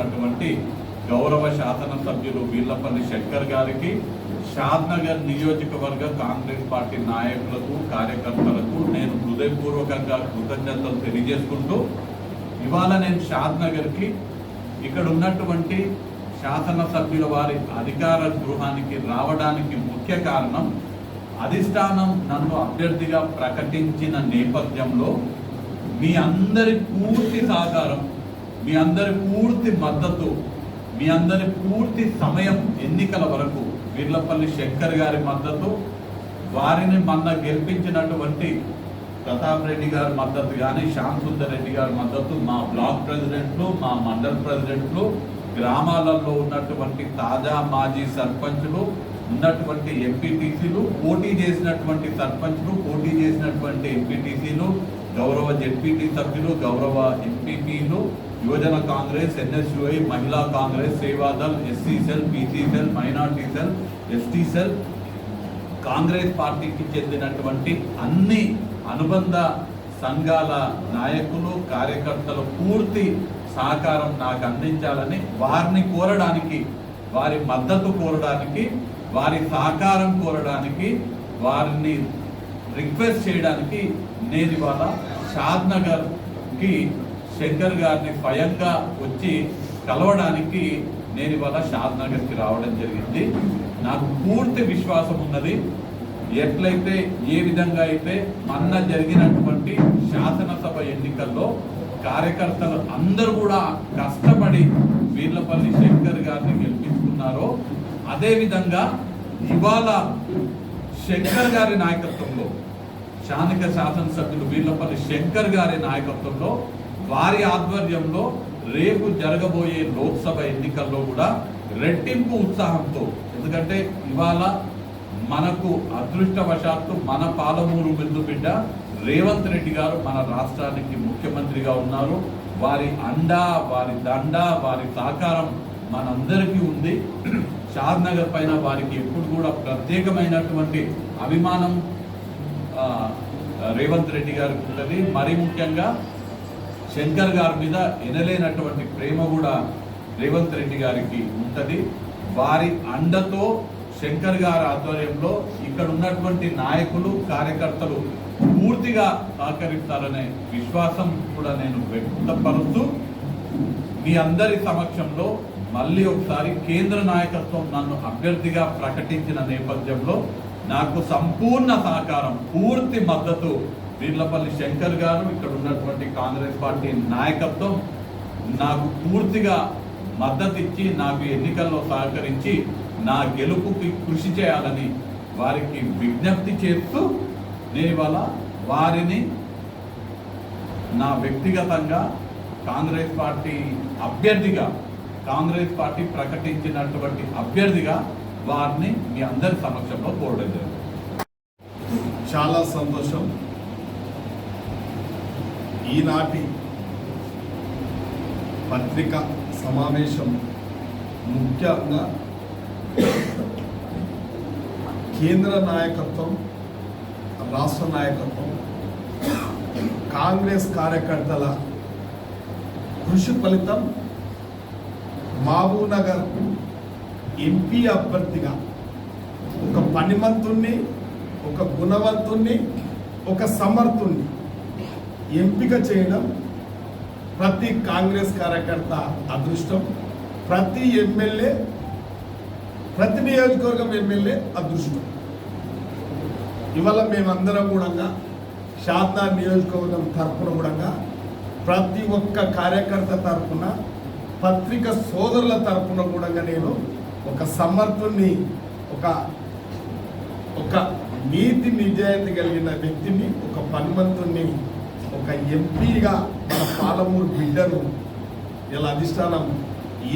ఉన్నటువంటి గౌరవ శాసనసభ్యులు వీర్లపల్లి శంకర్ గారికి షాద్నగర్ నియోజకవర్గ కాంగ్రెస్ పార్టీ నాయకులకు కార్యకర్తలకు నేను హృదయపూర్వకంగా కృతజ్ఞతలు తెలియజేసుకుంటూ ఇవాళ నేను షాద్నగర్కి ఇక్కడ ఉన్నటువంటి శాసనసభ్యుల వారి అధికార గృహానికి రావడానికి ముఖ్య కారణం అధిష్టానం నన్ను అభ్యర్థిగా ప్రకటించిన నేపథ్యంలో మీ అందరి పూర్తి సహకారం మీ అందరి పూర్తి మద్దతు మీ అందరి పూర్తి సమయం ఎన్నికల వరకు వీర్లపల్లి శంకర్ గారి మద్దతు వారిని మొన్న గెలిపించినటువంటి ప్రతాప్ రెడ్డి గారి మద్దతు కానీ శ్యామ్ సుందర్ రెడ్డి గారి మద్దతు మా బ్లాక్ ప్రెసిడెంట్లు మా మండల్ ప్రెసిడెంట్లు గ్రామాలలో ఉన్నటువంటి తాజా మాజీ సర్పంచ్లు ఉన్నటువంటి ఎంపీటీసీలు పోటీ చేసినటువంటి సర్పంచ్లు పోటీ చేసినటువంటి ఎంపీటీసీలు గౌరవ జెడ్పీటీ సభ్యులు గౌరవ ఎంపీపీలు యువజన కాంగ్రెస్ ఎన్ఎస్యుఐ మహిళా Congress Sevadal SC cell PC cell minority cell ST cell Congress పార్టీకి చెందినటువంటి అన్ని అనుబంధ సంఘాల నాయకులు కార్యకర్తలు పూర్తి సహకారం నాకు అందించాలని వారిని కోరడానికి వారి మద్దతు కోరడానికి వారి సహకారం కోరడానికి వారిని రిక్వెస్ట్ చేయడానికి నేను ఇవాళ షాద్నగర్కి శంకర్ గారిని స్వయంగా వచ్చి కలవడానికి నేను ఇవాళ షాద్నగర్కి రావడం జరిగింది. నాకు పూర్తి విశ్వాసం ఉన్నది. ఎట్లయితే ఏ విధంగా అయితే మొన్న జరిగినటువంటి శాసనసభ ఎన్నికల్లో కార్యకర్తలు అందరూ కూడా కష్టపడి వీర్లపల్లి శంకర్ గారిని గెలిపించుకున్నారో అదేవిధంగా ఇవాళ శంకర్ గారి నాయకత్వంలో స్థానిక శాసనసభ్యులు వీర్లపల్లి శంకర్ గారి నాయకత్వంలో వారి ఆధ్వర్యంలో రేపు జరగబోయే లోక్సభ ఎన్నికల్లో కూడా రెట్టింపు ఉత్సాహంతో ఎందుకంటే ఇవాళ మనకు అదృష్టవశాత్తు మన పాలమూరు బిందు బిడ్డ రేవంత్ రెడ్డి గారు మన రాష్ట్రానికి ముఖ్యమంత్రిగా ఉన్నారు. వారి అండ వారి దండ వారి సహకారం మనందరికీ ఉంది. షాద్నగర్ పైన వారికి ఎప్పుడు కూడా ప్రత్యేకమైనటువంటి అభిమానం రేవంత్ రెడ్డి గారికి ఉంటుంది. మరీ ముఖ్యంగా శంకర్ గారి మీద ఎనలేనటువంటి ప్రేమ కూడా రేవంత్ రెడ్డి గారికి ఉంటుంది. వారి అండతో శంకర్ గారి ఆధ్వర్యంలో ఇక్కడ ఉన్నటువంటి నాయకులు కార్యకర్తలు పూర్తిగా సహకరిస్తారనే విశ్వాసం కూడా నేను వ్యక్తపరుస్తూ మీ అందరి సమక్షంలో మళ్ళీ ఒకసారి కేంద్ర నాయకత్వం నన్ను అభ్యర్థిగా ప్రకటించిన నేపథ్యంలో నాకు సంపూర్ణ సహకారం పూర్తి మద్దతు వీర్లపల్లి శంకర్ గారు ఇక్కడ ఉన్నటువంటి కాంగ్రెస్ పార్టీ నాయకత్వం నాకు పూర్తిగా మద్దతు ఇచ్చి నాకు ఎన్నికల్లో సహకరించి నా గెలుపుకి కృషి చేయాలని వారికి విజ్ఞప్తి చేస్తూ నేను ఇవాళ వారిని నా వ్యక్తిగతంగా కాంగ్రెస్ పార్టీ అభ్యర్థిగా కాంగ్రెస్ పార్టీ ప్రకటించినటువంటి అభ్యర్థిగా వారిని మీ అందరి సమక్షంలో కోరడం జరిగింది. చాలా సంతోషం. ఈనాటి పత్రిక సమావేశం ముఖ్యంగా కేంద్ర నాయకత్వం రాష్ట్ర నాయకత్వం కాంగ్రెస్ కార్యకర్తల కృషి ఫలితం మహబూబ్నగర్ ఎంపీ అభ్యర్థిగా ఒక పనిమంతుణ్ణి ఒక గుణవంతుణ్ణి ఒక సమర్థుణ్ణి ఎంపిక చేయడం ప్రతి కాంగ్రెస్ కార్యకర్త అదృష్టం ప్రతి ఎమ్మెల్యే ప్రతి నియోజకవర్గం ఎమ్మెల్యే అదృష్టం. ఇవాళ మేమందరం కూడా శారదా నియోజకవర్గం తరఫున కూడా ప్రతి ఒక్క కార్యకర్త తరఫున పత్రిక సోదరుల తరఫున కూడా నేను ఒక సమర్థుణ్ణి ఒక ఒక నీతి నిజాయితీ కలిగిన వ్యక్తిని ఒక పనిమంతుణ్ణి ఒక ఎంపీగా మన పాలమూరు బిడ్డను ఇలా అధిష్టానం?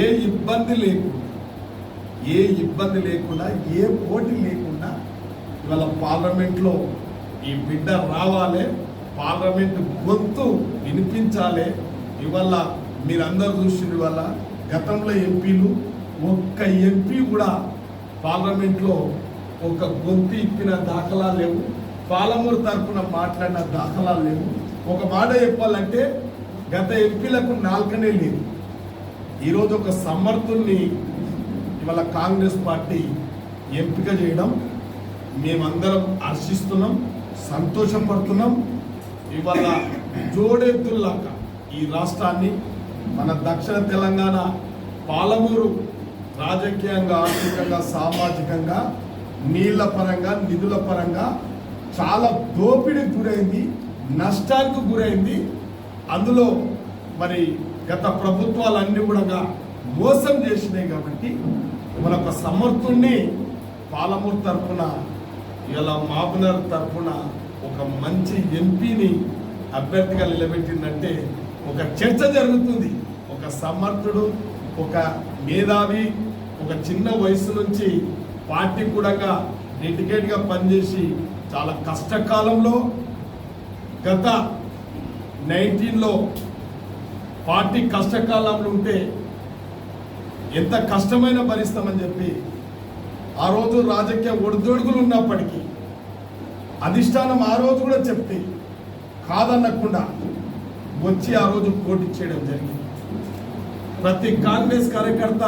ఏ ఇబ్బంది లేకుండా ఏ ఇబ్బంది లేకుండా ఏ పోటీ లేకుండా ఇవాళ పార్లమెంట్లో ఈ బిడ్డ రావాలి పార్లమెంట్ గొంతు వినిపించాలి. ఇవాళ మీరందరూ చూసిన వల్ల గతంలో ఎంపీలు ఒక్క ఎంపీ కూడా పార్లమెంట్లో ఒక గొంతు ఇప్పిన దాఖలా లేవు. పాలమూరు తరఫున మాట్లాడిన దాఖలాలు లేవు. ఒక మాట చెప్పాలంటే గత ఎంపీలకు నాలుకనే లేదు. ఈరోజు ఒక సమర్థుల్ని ఇవాళ కాంగ్రెస్ పార్టీ ఎంపిక చేయడం మేమందరం హర్షిస్తున్నాం సంతోషపడుతున్నాం ఇవాళ జోడెద్దుల్లాగా ఈ రాష్ట్రాన్ని మన దక్షిణ తెలంగాణ పాలమూరు రాజకీయంగా ఆర్థికంగా సామాజికంగా నీళ్ళ పరంగా నిధుల పరంగా చాలా దోపిడీకి గురైంది. నష్టానికి గురైంది. అందులో మరి గత ప్రభుత్వాలన్నీ కూడా మోసం చేసినాయి కాబట్టి మన ఒక సమర్థుణ్ణి పాలమూరు తరఫున ఇలా మాబునర్ తరఫున ఒక మంచి ఎంపీని అభ్యర్థిగా నిలబెట్టిందంటే ఒక చర్చ జరుగుతుంది. ఒక సమర్థుడు ఒక మేధావి ఒక చిన్న వయసు నుంచి పార్టీ కూడా డెడికేట్గా పనిచేసి చాలా కష్టకాలంలో గత నైన్టీన్లో పార్టీ కష్టకాలంలో ఉంటే ఎంత కష్టమైన భరిస్తామని చెప్పి ఆ రోజు రాజకీయ ఒడిదొడుగులు ఉన్నప్పటికీ అధిష్టానం ఆ రోజు కూడా చెప్తే కాదనకుండా వచ్చి ఆ రోజు పోటీ చేయడం జరిగింది. ప్రతి కాంగ్రెస్ కార్యకర్త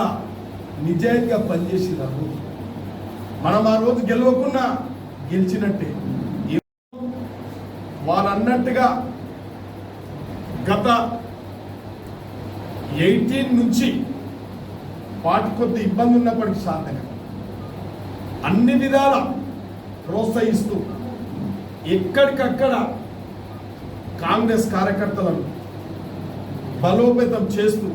నిజాయితీగా పనిచేసినారు. మనం ఆ రోజు గెలవకుండా గెలిచినట్టే. వారు అన్నట్టుగా గత ఎయిటీన్ నుంచి వాటి కొద్ది ఇబ్బంది ఉన్నప్పటికీ శాంతంగా అన్ని విధాల ప్రోత్సహిస్తూ ఎక్కడికక్కడ కాంగ్రెస్ కార్యకర్తలను బలోపేతం చేస్తూ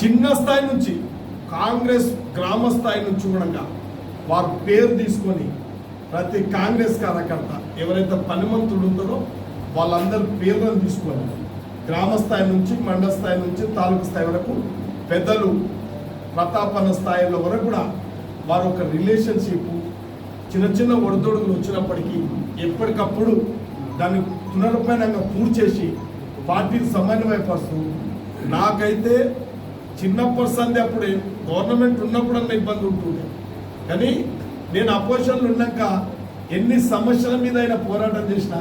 చిన్న స్థాయి నుంచి కాంగ్రెస్ గ్రామ స్థాయి నుంచి కూడా వారు పేరు తీసుకొని ప్రతి కాంగ్రెస్ కార్యకర్త ఎవరైతే పనిమంతుడు ఉంటారో వాళ్ళందరి పేర్లను తీసుకొని గ్రామ స్థాయి నుంచి మండల స్థాయి నుంచి తాలూకు స్థాయి వరకు పెద్దలు ప్రతాపన స్థాయిలో వరకు కూడా వారు ఒక రిలేషన్షిప్ చిన్న చిన్న ఒడిదొడుగులు వచ్చినప్పటికీ ఎప్పటికప్పుడు దాన్ని పునరుపయనంగా పూర్తి చేసి పార్టీని సమన్వయపరుస్తూ నాకైతే చిన్నప్పటి సంది అప్పుడే గవర్నమెంట్ ఉన్నప్పుడన్నా ఇబ్బంది ఉంటుండే. కానీ నేను అపోజిషన్లో ఉన్నాక ఎన్ని సమస్యల మీద అయినా పోరాటం చేసినా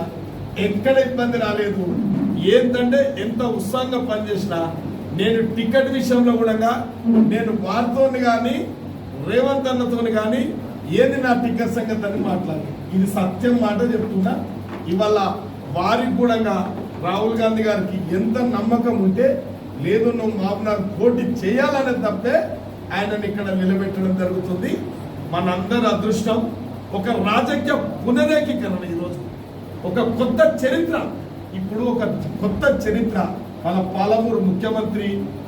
ఎక్కడ ఇబ్బంది రాలేదు. ఏంటంటే ఎంత ఉత్సాహంగా పనిచేసినా నేను టికెట్ విషయంలో కూడా నేను వారితో కానీ రేవంత్ అన్నతో కానీ ఏది నా టికెట్ సంగతి అని మాట్లాడి ఇది సత్యం మాట చెప్తున్నా. ఇవాళ వారికి కూడా రాహుల్ గాంధీ గారికి ఎంత నమ్మకం ఉంటే లేదు నువ్వు మామూలు పోటీ చేయాలనే తప్పే ఆయనని ఇక్కడ నిలబెట్టడం జరుగుతుంది. మనందరి అదృష్టం ఒక రాజకీయ పునరేకీకరణ ఈరోజు. ఒక కొత్త చరిత్ర. ఇప్పుడు ఒక కొత్త చరిత్ర. మన పాలమూరు ముఖ్యమంత్రి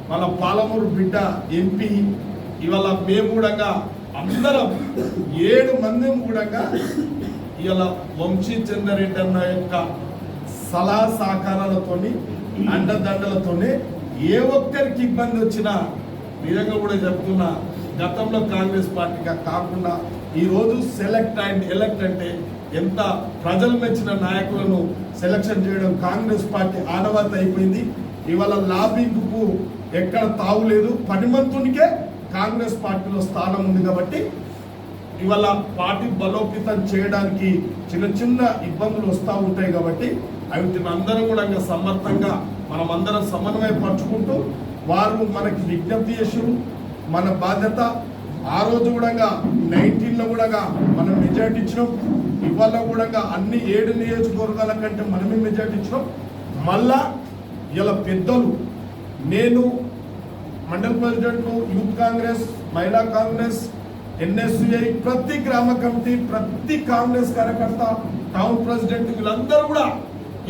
మన పాలమూరు బిడ్డ ఎంపీ ఇవాళ మేము కూడా అందరం ఏడు మంది కూడా ఇవాళ వంశీ చంద్రరెడ్డి అన్న యొక్క సలహా సహకారాలతోని అండదండలతోనే ఏ ఒక్కరికి ఇబ్బంది వచ్చినా నిజంగా కూడా చెప్తున్నా గతంలో కాంగ్రెస్ పార్టీగా కాకుండా ఈరోజు సెలెక్ట్ అండ్ ఎలక్ట్ అంటే ఎంత ప్రజలు మెచ్చిన నాయకులను సెలక్షన్ చేయడం కాంగ్రెస్ పార్టీ ఆనవాతి అయిపోయింది. ఇవాళ లాబింగ్కు ఎక్కడ తావులేదు పనిమంతునికే కాంగ్రెస్ పార్టీలో స్థానం ఉంది కాబట్టి ఇవాళ పార్టీ బలోపేతం చేయడానికి చిన్న చిన్న ఇబ్బందులు వస్తూ ఉంటాయి కాబట్టి వీటిని అందరం కూడా ఇంకా సమర్థంగా మనం అందరం సమన్వయపరుచుకుంటూ వారు మనకి విజ్ఞప్తి చేసారు మన బాధ్యత ఆ రోజు కూడా నైన్టీన్లో కూడా మనం మెజార్టీ ఇచ్చినాం. ఇవాళ కూడా అన్ని ఏడు నియోజకవర్గాల కంటే మనమే మెజార్టీ ఇచ్చినాం. మళ్ళా ఇలా పెద్దలు నేను మండల ప్రెసిడెంట్ యూత్ కాంగ్రెస్ మహిళా కాంగ్రెస్ ఎన్ఎస్యుఐ ప్రతి గ్రామ కమిటీ ప్రతి కాంగ్రెస్ కార్యకర్త టౌన్ ప్రెసిడెంట్ వీళ్ళందరూ కూడా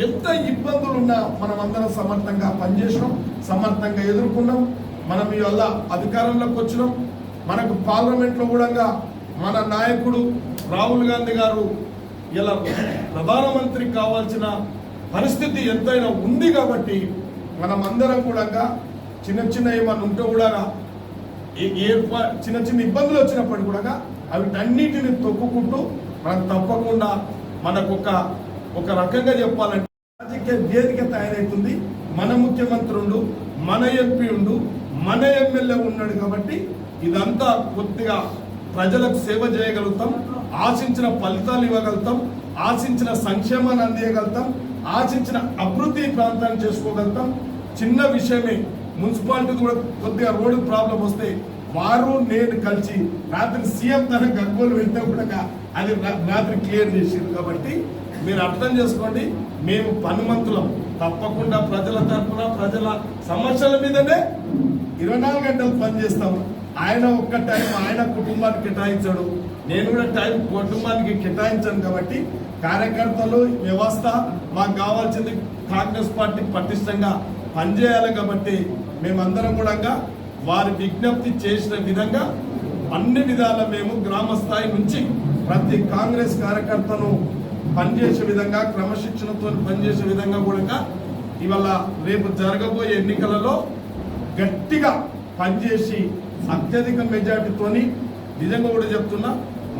ఎంత ఇబ్బందులు ఉన్నా మనం అందరం సమర్థంగా పనిచేసినాం సమర్థంగా ఎదుర్కొన్నాం. మనం ఇవల్ల అధికారంలోకి వచ్చినాం. మనకు పార్లమెంట్లో కూడా మన నాయకుడు రాహుల్ గాంధీ గారు ఇలా ప్రధానమంత్రి కావాల్సిన పరిస్థితి ఎంతైనా ఉంది కాబట్టి మనం అందరం కూడా చిన్న చిన్న ఏమన్నా ఉంటే కూడా ఏ- చిన్న చిన్న ఇబ్బందులు వచ్చినప్పటికీ కూడా అన్నిటిని తొక్కుకుంటూ మనం తప్పకుండా మనకొక ఒక ఒక రకంగా చెప్పాలంటే రాజకీయ వేదిక తయారవుతుంది మన ముఖ్యమంత్రి ఉండు మన ఎంపీ ఉండు మన ఎమ్మెల్యే ఉన్నాడు కాబట్టి ఇదంతా కొద్దిగా ప్రజలకు సేవ చేయగలుగుతాం ఆశించిన ఫలితాలు ఇవ్వగలుగుతాం ఆశించిన సంక్షేమాన్ని అందియగలుగుతాం ఆశించిన అభివృద్ధి ప్రాంతాన్ని చేసుకోగలుగుతాం. చిన్న విషయమే మున్సిపాలిటీ కూడా కొద్దిగా రోడ్డు ప్రాబ్లం వస్తే వారు నేను కలిసి రాత్రి సీఎం తన గగ్గోలు వెళ్తే కూడా అది రాత్రి క్లియర్ చేసింది కాబట్టి మీరు అర్థం చేసుకోండి మేము పనిమంతులం తప్పకుండా ప్రజల తరఫున ప్రజల సమస్యల మీదనే ఇరవై నాలుగు గంటలు పనిచేస్తాము. ఆయన ఒక్క టైం ఆయన కుటుంబానికి కేటాయించాడు. నేను కూడా టైం కుటుంబానికి కేటాయించాను కాబట్టి కార్యకర్తలు వ్యవస్థ మాకు కావాల్సింది కాంగ్రెస్ పార్టీ పటిష్టంగా పనిచేయాలి కాబట్టి మేమందరం కూడా వారి విజ్ఞప్తి చేసిన విధంగా అన్ని విధాల మేము గ్రామ స్థాయి నుంచి ప్రతి కాంగ్రెస్ కార్యకర్తను పనిచేసే విధంగా క్రమశిక్షణతో పనిచేసే విధంగా కూడా ఇవాళ రేపు జరగబోయే ఎన్నికలలో గట్టిగా పనిచేసి అత్యధిక మెజార్టీతోని నిజంగా కూడా చెప్తున్నా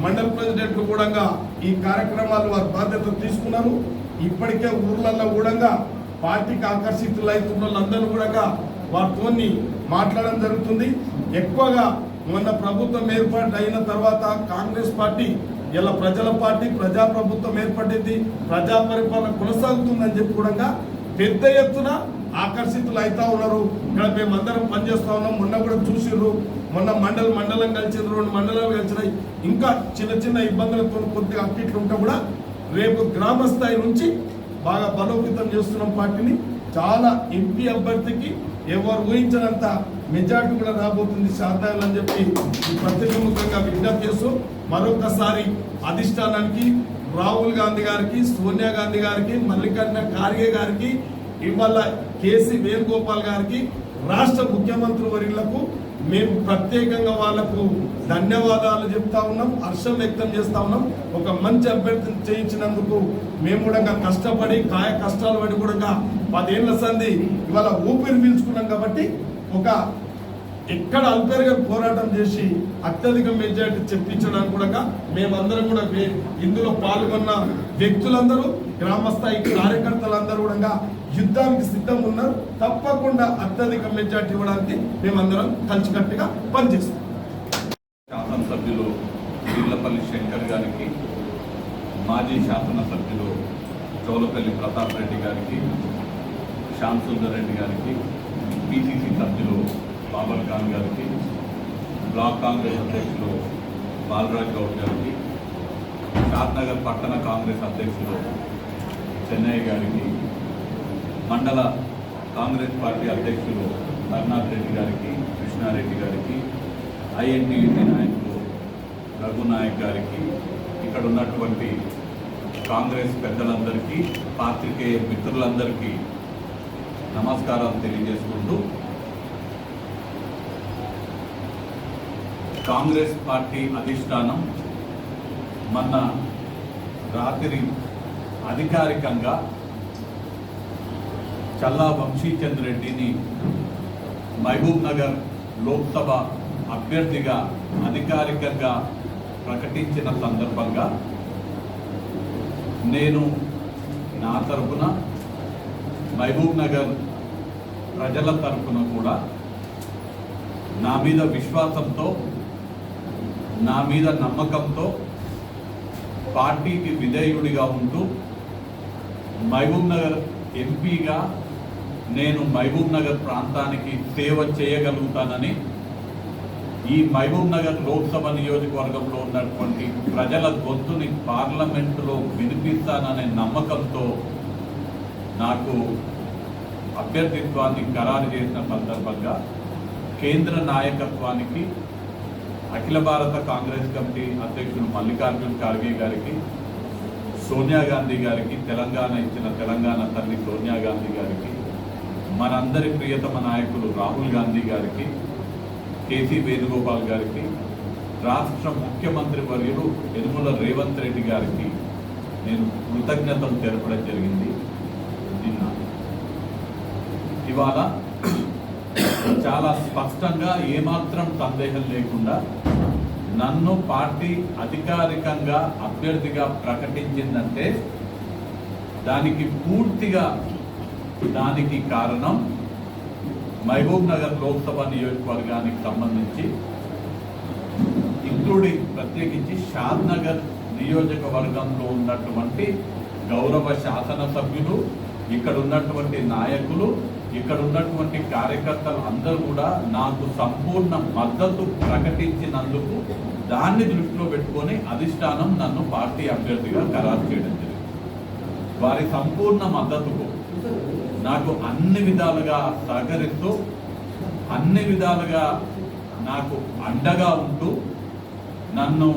మండల ప్రెసిడెంట్లు కూడా ఈ కార్యక్రమాలు వారి బాధ్యత తీసుకున్నారు. ఇప్పటికే ఊర్లలో కూడా పార్టీకి ఆకర్షితులు అవుతున్న వాళ్ళందరూ కూడా వారితో మాట్లాడడం జరుగుతుంది. ఎక్కువగా మొన్న ప్రభుత్వం ఏర్పాటు అయిన తర్వాత కాంగ్రెస్ పార్టీ ఇలా ప్రజల పార్టీ ప్రజా ప్రభుత్వం ఏర్పడింది. ప్రజా పరిపాలన కొనసాగుతుందని చెప్పి కూడా పెద్ద ఎత్తున ఆకర్షితులు అవుతా ఉన్నారు. ఇక్కడ మేమందరం పనిచేస్తా ఉన్నాం. మొన్న కూడా చూసిర్రు. మొన్న మండల మండలం కలిసిండ్రు రెండు మండలాలు కలిసినాయి. ఇంకా చిన్న చిన్న ఇబ్బందులతో కొద్దిగా అట్టిట్లు ఉంటే కూడా రేపు గ్రామ స్థాయి నుంచి బాగా బలోపేతం చేస్తున్నాం పార్టీని. చాలా ఎంపీ అభ్యర్థికి ఎవరు ఊహించినంత మెజార్టీ కూడా రాబోతుంది శాతాలు అని చెప్పి ఈ ప్రతిముఖంగా విజ్ఞప్తి చేస్తూ మరొకసారి అధిష్టానానికి రాహుల్ గాంధీ గారికి సోనియా గాంధీ గారికి మల్లికార్జున ఖార్గే గారికి ఇవాళ కేసీ వేణుగోపాల్ గారికి రాష్ట్ర ముఖ్యమంత్రి వర్యులకు మేము ప్రత్యేకంగా వాళ్ళకు ధన్యవాదాలు చెప్తా ఉన్నాం హర్షం వ్యక్తం చేస్తా ఉన్నాం. ఒక మంచి అభ్యర్థిని చేయించినందుకు మేము కూడా కష్టపడి కాయ కష్టాలు పడి కూడా పదేళ్ళ సంది ఇవాళ ఊపిరి పీల్చుకున్నాం కాబట్టి ఒక ఎక్కడ అల్పేరుగా పోరాటం చేసి అత్యధిక మెజార్టీ చెప్పించడానికి కూడా మేమందరం కూడా ఇందులో పాల్గొన్న వ్యక్తులందరూ గ్రామస్థాయి కార్యకర్తలందరూ కూడా యుద్ధానికి సిద్ధం ఉన్నారు తప్పకుండా అత్యధిక మెజార్టీ ఇవ్వడానికి మేమందరం కలిసికట్టుగా పనిచేస్తాం. శాసనసభ్యులు వీర్లపల్లి శంకర్ గారికి మాజీ శాసనసభ్యులు చోలపల్లి ప్రతాప్ రెడ్డి గారికి శ్యామ్ సుందర్ రెడ్డి గారికి పిసిసి సభ్యులు బాబర్ ఖాన్ గారికి బ్లాక్ కాంగ్రెస్ అధ్యక్షులు బాలరాజ్ గౌడ్ గారికి షాద్నగర్ పట్టణ కాంగ్రెస్ అధ్యక్షులు చెన్నయ్య గారికి మండల కాంగ్రెస్ పార్టీ అధ్యక్షులు కరుణాథ్ రెడ్డి గారికి కృష్ణారెడ్డి గారికి ఐఎన్టీయూసీ నాయకులు రఘునాయక్ గారికి ఇక్కడ ఉన్నటువంటి కాంగ్రెస్ పెద్దలందరికీ పాత్రికేయ మిత్రులందరికీ నమస్కారాలు తెలియజేసుకుంటూ కాంగ్రెస్ పార్టీ అధిష్టానం మొన్న రాత్రి అధికారికంగా చల్లా వంశీచంద్ రెడ్డిని మహబూబ్ నగర్ లోక్సభ అభ్యర్థిగా అధికారికంగా ప్రకటించిన సందర్భంగా నేను నా తరపున మహబూబ్ నగర్ ప్రజల తరపున కూడా నా మీద విశ్వాసంతో నా మీద నమ్మకంతో పార్టీకి విధేయుడిగా ఉంటూ మహబూబ్ నగర్ ఎంపీగా నేను మహబూబ్ నగర్ ప్రాంతానికి సేవ చేయగలుగుతానని ఈ మహబూబ్ నగర్ లోక్సభ నియోజకవర్గంలో ఉన్నటువంటి ప్రజల గొంతుని పార్లమెంటులో వినిపిస్తాననే నమ్మకంతో నాకు అభ్యర్థిత్వాన్ని ఖరారు చేసిన సందర్భంగా కేంద్ర నాయకత్వానికి అఖిల భారత కాంగ్రెస్ కమిటీ అధ్యక్షుడు మల్లికార్జున్ ఖార్గే గారికి సోనియా గాంధీ గారికి తెలంగాణ ఇచ్చిన తెలంగాణ తల్లి సోనియా గాంధీ గారికి మనందరి ప్రియతమ నాయకులు రాహుల్ గాంధీ గారికి కేసీ వేణుగోపాల్ గారికి రాష్ట్ర ముఖ్యమంత్రి వర్యులు యనుమల రేవంత్ రెడ్డి గారికి నేను కృతజ్ఞతలు తెలపడం జరిగింది. నిన్న ఇవాళ చాలా స్పష్టంగా ఏమాత్రం సందేహం లేకుండా నన్ను పార్టీ అధికారికంగా అభ్యర్థిగా ప్రకటించిందంటే దానికి పూర్తిగా దానికి కారణం మహబూబ్ నగర్ లోక్సభ నియోజకవర్గానికి సంబంధించి ఇంక్లూడింగ్ ప్రత్యేకించి షాద్ నగర్ నియోజకవర్గంలో ఉన్నటువంటి గౌరవ శాసనసభ్యులు ఇక్కడ ఉన్నటువంటి నాయకులు ఇక్కడ ఉన్నటువంటి కార్యకర్తలు అందరూ కూడా నాకు సంపూర్ణ మద్దతు ప్రకటించినందుకు దాన్ని దృష్టిలో పెట్టుకొని అధిష్టానం నన్ను పార్టీ అభ్యర్థిగా ఖరారు చేయడం జరిగింది. వారి సంపూర్ణ మద్దతుకు నాకు అన్ని విధాలుగా సహకరిస్తూ అన్ని విధాలుగా నాకు అండగా ఉంటూ నన్ను